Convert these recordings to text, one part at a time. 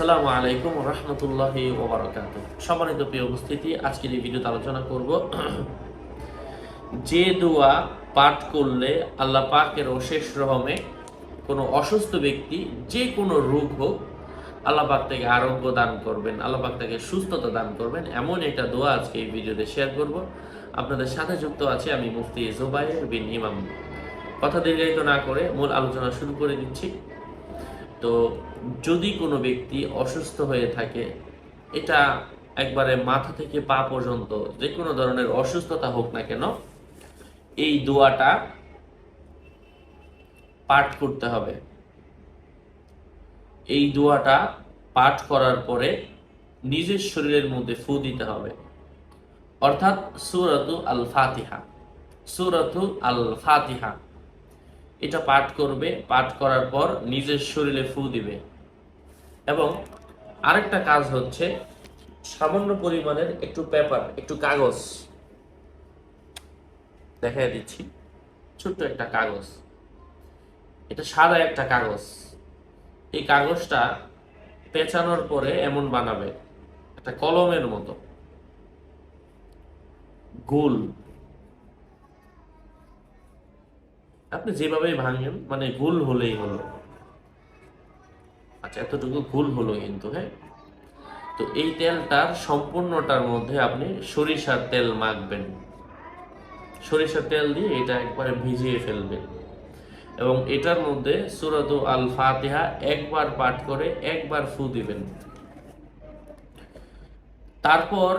আসসালামু আলাইকুম রহমতুল্লাহ ওবরাকাত সম্মানিত প্রিয় উপস্থিতি, আজকের এই ভিডিওতে আলোচনা করব যে দোয়া পাঠ করলে আল্লাহ পাকের অশেষ রহমে কোনো অসুস্থ ব্যক্তি যে কোনো রোগ হোক, আল্লাহ পাক থেকে আরোগ্য দান করবেন, আল্লাহ পাক থেকে সুস্থতা দান করবেন। এমন একটা দোয়া আজকে এই ভিডিওতে শেয়ার করব। আপনাদের সাথে যুক্ত আছে আমি মুফতি জোবাইর বিন ইমাম। কথা দীর্ঘায়িত না করে মূল আলোচনা শুরু করে দিচ্ছি। তো যদি কোনো ব্যক্তি অসুস্থ হয়ে থাকে, এটা একবারে মাথা থেকে পা পর্যন্ত যে কোনো ধরনের অসুস্থতা হোক না কেন, এই দোয়াটা পাঠ করতে হবে। এই দোয়াটা পাঠ করার পরে নিজের শরীরের মধ্যে ফু দিতে হবে। অর্থাৎ সুরাতু আল ফাতিহা সুরাতু আল ফাতিহা এটা পাঠ করবে, পাঠ করার পর নিজের শরীরে ফু দিবে। এবং আরেকটা কাজ হচ্ছে, সামান্য পরিমাণের একটু পেপার একটু কাগজ। দেখাই দিচ্ছি, ছোট্ট একটা কাগজ। এটা সাদা একটা কাগজ। এই কাগজটা পেঁচানোর পরে এমন বানাবে, একটা কলমের মতো। গোল। আপনি যেভাবেই ভাঙেন মানে ভুল হলেই হলো। আচ্ছা এতটুকু ভুল হলো কিন্তু হ্যাঁ? তো এই তেলটার সম্পূর্ণটার মধ্যে আপনি সরিষার তেল মাখবেন। সরিষার তেল দিয়ে এটা একবারে ভিজিয়ে ফেলবেন। এবং এটার মধ্যে সুরাত আল ফাতেহা একবার পাঠ করে একবার ফু দিবেন। তারপর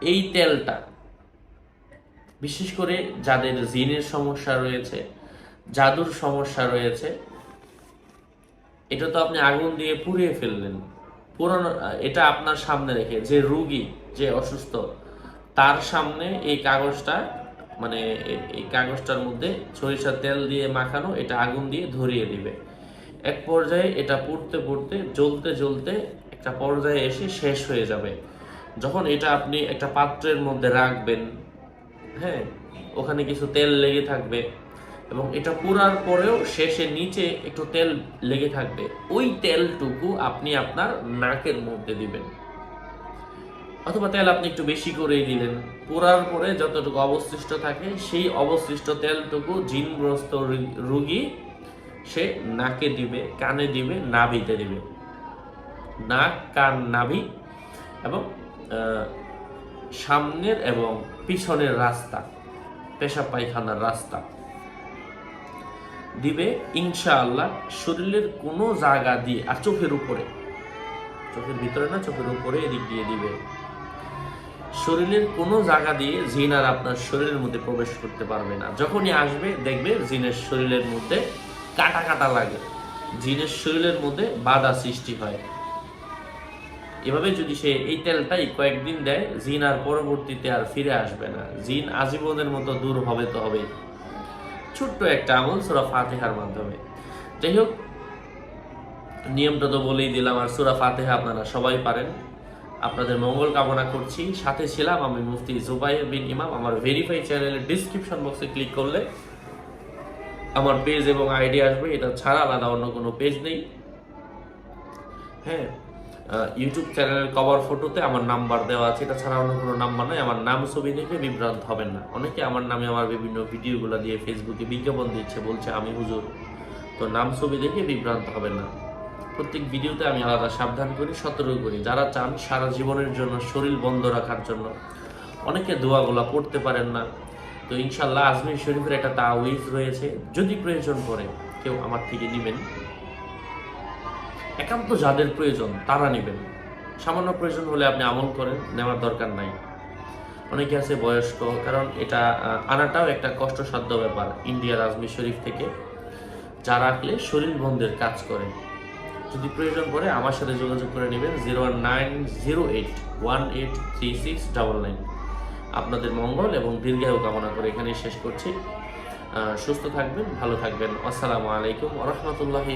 এই তেলটা বিশেষ করে যাদের জিনের সমস্যা রয়েছে, জাদুর সমস্যা রয়েছে, এটা তো আপনি আগুন দিয়ে পুড়িয়ে ফেললেন। পুরনো, এটা আপনার সামনে রেখে যে রুগী যে অসুস্থ, তার সামনে এই কাগজটা মানে এই কাগজটার মধ্যে সরিষার তেল দিয়ে মাখানো, এটা আগুন দিয়ে ধরিয়ে দিবে। এক পর্যায়ে এটা পড়তে পড়তে, জ্বলতে জ্বলতে একটা পর্যায়ে এসে শেষ হয়ে যাবে। যখন এটা আপনি একটা পাত্রের মধ্যে রাখবেন হ্যাঁ ওখানে কিছু তেল লেগে থাকবে। এবং এটা পুরার পরেও শেষে নিচে একটু তেল লেগে থাকবে। ওই তেলটুকু আপনি আপনার নাকের মধ্যে দিবেন। অথবা তেল আপনি একটু বেশি করেই দিলেন। পুরার পরে যতটুকু অবশিষ্ট থাকে, সেই অবশিষ্ট তেলটুকু জিনগ্রস্ত রুগী সে নাকে দিবে, কানে দিবে, নাভিতে দিবে। নাক, কান, নাভি এবং সামনের এবং পিছনের রাস্তা পেশাব পায়খানার রাস্তা। দিবে, ইনশাআল্লাহ, শরীরের কোনো জায়গা দিয়ে, আর চোখের উপরে। চোখের ভিতরে না, চোখের উপরে এদিক দিয়ে দিবে। শরীরের কোনো জায়গা দিয়ে জিন আর আপনার শরীরের মধ্যে প্রবেশ করতে পারবে না। যখনই আসবে, দেখবে জিনের শরীরের মধ্যে কাটা কাটা লাগে। জিনের শরীরের মধ্যে বাধা সৃষ্টি হয়। এভাবে যদি সে এই তেলটাই কয়েকদিন দেয়, জিন আর পরবর্তীতে আর ফিরে আসবে না। জিন আজীবনের মতো দূর হবে তো হবে। ছোট্ট একটা আমল সুরা ফাতেহার মাধ্যমে। যাই হোক, নিয়মটা তো বলেই দিলাম আর সুরা ফাতেহা আপনারা সবাই পারেন। আপনাদের মঙ্গল কামনা করছি। সাথে ছিলাম আমি মুফতি জুবাইর বিন ইমাম। আমার ভেরিফাই চ্যানেলের ডিসক্রিপশন বক্সে ক্লিক করলে আমার পেজ এবং আইডি আসবে। এটা ছাড়া আলাদা অন্য কোনো পেজ নেই। হ্যাঁ ইউটিউব চ্যানেলের কভার ফটোতে আমার নাম্বার দেওয়া আছে। এটা ছাড়া অন্য কোনো নাম্বার নয় আমার নাম ছবি দেখে বিভ্রান্ত হবেন না। অনেকে আমার নামে আমার বিভিন্ন ভিডিওগুলো দিয়ে ফেসবুকে বিজ্ঞাপন দিচ্ছে, বলছে, আমি হুজুর। তো নাম ছবি দেখে বিভ্রান্ত হবেন না। প্রত্যেক ভিডিওতে আমি আলাদা সাবধান করি, সতর্ক করি। যারা চান সারা জীবনের জন্য শরীর বন্ধ রাখার জন্য, অনেকে দোয়াগুলা পড়তে পারেন না। তো ইনশাল্লাহ আজমির শরীফের একটা তাওয়িজ রয়েছে। যদি প্রয়োজন পড়ে, কেউ আমার থেকে নেবেন। একান্ত যাদের প্রয়োজন, তারা নেবেন। সামান্য প্রয়োজন হলে আপনি আমল করেন, নেওয়ার দরকার নাই। অনেকে আছে বয়স্ক, কারণ এটা আনাটাও একটা কষ্টসাধ্য ব্যাপার ইন্ডিয়ার আজমির শরীফ থেকে। যা রাখলে শরীর বন্ধের কাজ করে। যদি প্রয়োজন পড়ে, আমার সাথে যোগাযোগ করে নেবেন zero nine zero eight one eight three six double nine. আপনাদের মঙ্গল এবং দীর্ঘায়ু কামনা করে এখানে শেষ করছি। সুস্থ থাকবেন, ভালো থাকবেন। আসসালামু আলাইকুম রহমতুল্লাহি